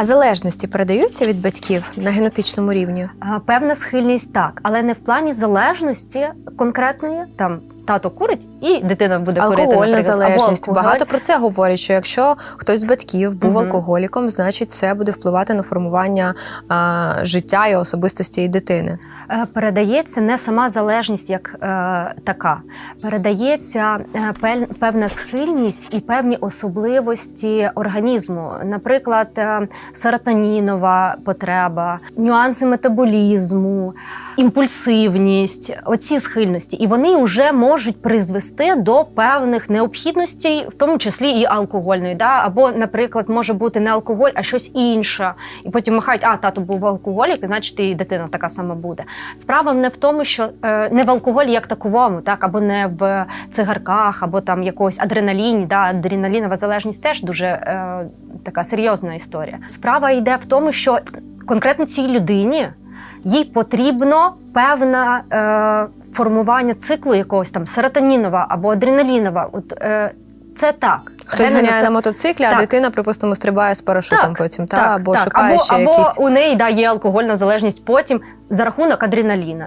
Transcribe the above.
А залежності передаються від батьків на генетичному рівні? Певна схильність так, але не в плані залежності конкретної. Там тато курить і дитина буде курити. Алкогольна наприклад, або алкоголь. Багато про це говорять, що якщо хтось з батьків був Мгм. алкоголіком, значить це буде впливати на формування а, життя і особистості і дитини. Е, передається не сама залежність як е, така, передається е, певна схильність і певні особливості організму, наприклад, е, серотонінова потреба, нюанси метаболізму, імпульсивність, оці схильності, і вони вже можуть призвести до певних необхідностей, в тому числі і алкогольної. Да? Або, наприклад, може бути не алкоголь, а щось інше. І потім махають, а тато був алкоголік, значить і дитина така сама буде. Справа не в тому, що е, не в алкоголі як таковому, так або не в цигарках, або там якогось адреналіні. Да, адреналінова залежність теж дуже е, така серйозна історія. Справа йде в тому, що конкретно цій людині їй потрібно певне е, формування циклу якогось там серотонінова або адреналінова. От е, це так. Хтось ганяє це- на мотоциклі, а дитина, припустимо, стрибає з парашутом Так, потім, та так, або так. шукає або, ще або якісь. у неї да, є алкогольна залежність потім за рахунок адреналіна.